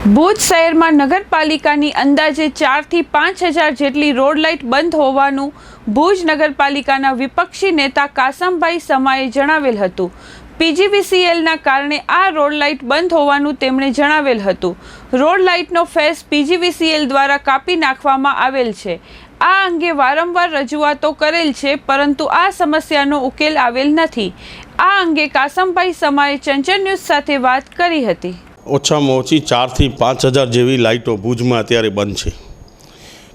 ભુજ શહેરમાં નગરપાલિકાની અંદાજે ચારથી પાંચ હજાર જેટલી રોડ લાઇટ બંધ હોવાનું ભુજ નગરપાલિકાના વિપક્ષી નેતા કાસમભાઈ સમાએ જણાવેલ હતું. પીજીવીસીએલના કારણે આ રોડ લાઇટ બંધ હોવાનું તેમણે જણાવેલ હતું. રોડ લાઇટનો ફેસ પીજીવીસીએલ દ્વારા કાપી નાખવામાં આવેલ છે. આ અંગે વારંવાર રજૂઆતો કરેલ છે, પરંતુ આ સમસ્યાનો ઉકેલ આવેલ નથી. આ અંગે કાસમભાઈ સમાએ ચંચન ન્યૂઝ સાથે વાત કરી હતી. ઓછામાં ઓછી ચારથી પાંચ હજાર જેવી લાઇટો ભુજમાં અત્યારે બંધ છે.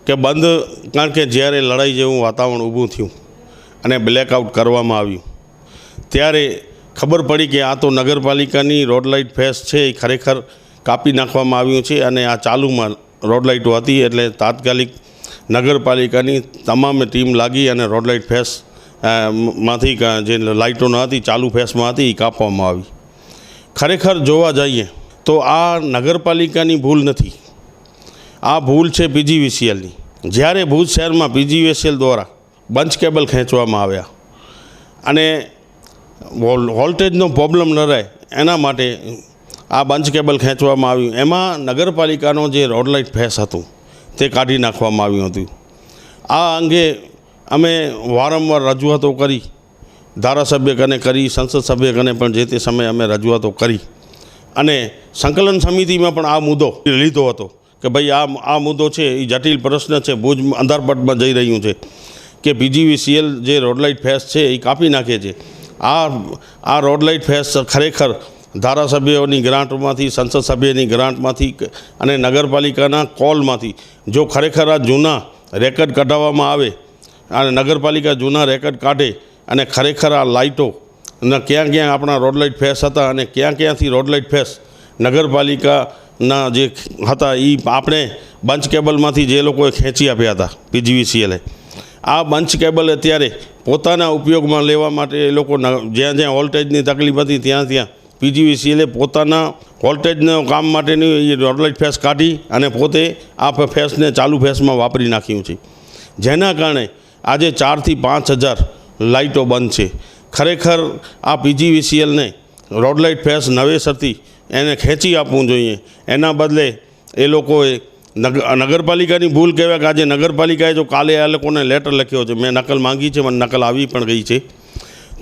કે બંધ, કારણ કે જ્યારે લડાઈ જેવું વાતાવરણ ઊભું થયું અને બ્લેકઆઉટ કરવામાં આવ્યું, ત્યારે ખબર પડી કે આ તો નગરપાલિકાની રોડ લાઇટ ફેસ છે, એ ખરેખર કાપી નાખવામાં આવ્યું છે અને આ ચાલુમાં રોડ લાઇટો હતી એટલે તાત્કાલિક નગરપાલિકાની તમામ ટીમ લાગી અને રોડ લાઇટ ફેસમાંથી જે લાઇટો ન હતી, ચાલુ ફેસમાં હતી, એ કાપવામાં આવી. ખરેખર જોવા જઈએ તો આ નગરપાલિકાની ભૂલ નથી. આ ભૂલ છે પીજીવીસીએલની. જ્યારે ભુજ શહેરમાં પીજીવીસીએલ દ્વારા બંચ કેબલ ખેંચવામાં આવ્યા અને વોલ, વોલ્ટેજનો પ્રોબ્લેમ ન રહે, એના માટે આ બંચ કેબલ ખેંચવામાં આવ્યું. એમાં નગરપાલિકાનો જે રોડ લાઇટ ફેસ હતું, તે કાઢી નાખવામાં આવ્યું હતું. આ અંગે અમે વારંવાર રજૂઆતો કરી ધારાસભ્ય કને કરી, સંસદ સભ્ય કને પણ જે તે સમયે અમે રજૂઆતો કરી. અને સંકલન સમિતિમાં પણ આ મુદ્દો લીધો હતો કે ભાઈ આ આ મુદ્દો છે એ જટિલ પ્રશ્ન છે, ભુજ અંધારપટમાં જઈ રહ્યું છે કે પીજીવીસીએલ જે રોડલાઇટ ફેસ છે એ કાપી નાખે છે. આ આ રોડ લાઇટ ફેસ ખરેખર ધારાસભ્યોની ગ્રાન્ટમાંથી, સંસદ સભ્યની ગ્રાન્ટમાંથી અને નગરપાલિકાના કોલમાંથી જો ખરેખર આ જૂના રેકર્ડ કઢાવવામાં આવે અને નગરપાલિકા જૂના રેકર્ડ કાઢે અને ખરેખર આ લાઇટો ક્યાં ક્યાં આપણા રોડલાઇટ ફેસ હતા અને ક્યાં ક્યાંથી રોડ લાઇટ ફેસ નગરપાલિકાના જે હતા એ આપણે બંચ કેબલમાંથી જે લોકોએ ખેંચી આપ્યા હતા, પીજીવીસીએલે. આ બંચ કેબલ અત્યારે પોતાના ઉપયોગમાં લેવા માટે એ લોકો જ્યાં જ્યાં વોલ્ટેજની તકલીફ હતી, ત્યાં ત્યાં પીજીવીસીએલે પોતાના વોલ્ટેજના કામ માટેની એ રોડ ફેસ કાઢી અને પોતે આ ફેસને ચાલુ ફેસમાં વાપરી નાખ્યું છે. જેના કારણે આજે ચારથી પાંચ હજાર લાઇટો બંધ છે. ખરેખર આ પીજીવીસીએલને રોડ લાઇટ ફેસ નવેસરથી એને ખેંચી આપવું જોઈએ. એના બદલે એ લોકોએ નગ, નગરપાલિકાની ભૂલ કહેવાય કે આજે નગરપાલિકાએ જો કાલે આ લોકોને લેટર લખ્યો છે, મેં નકલ માંગી છે, મને નકલ આવી પણ ગઈ છે.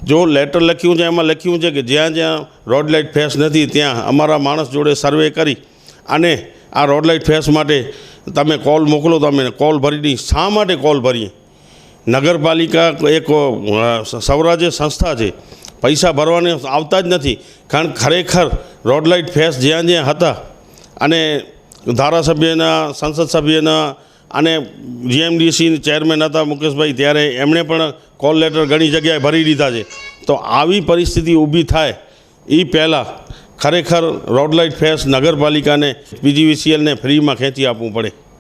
જો લેટર લખ્યું છે, એમાં લખ્યું છે કે જ્યાં જ્યાં રોડ લાઇટ ફેસ નથી, ત્યાં અમારા માણસ જોડે સર્વે કરી અને આ રોડ લાઇટ ફેસ માટે તમે કોલ મોકલો તમે કોલ ભરીની શા માટે કોલ ભરીએ? નગરપાલિકા એક સૌરાજ્ય સંસ્થા છે. પૈસા ભરવાને આવતા જ નથી. કારણ ખરેખર રોડ લાઇટ ફેસ જ્યાં જ્યાં હતા અને ધારાસભ્યના, સંસદ સભ્યના અને જીએમડીસી ચેરમેન હતા મુકેશભાઈ, ત્યારે એમણે પણ કોલ લેટર ઘણી જગ્યાએ ભરી દીધા છે. તો આવી પરિસ્થિતિ ઊભી થાય એ પહેલાં ખરેખર રોડ લાઇટ ફેસ નગરપાલિકાને, પીજીવીસીએલને ફ્રીમાં ખેંચી આપવું પડે.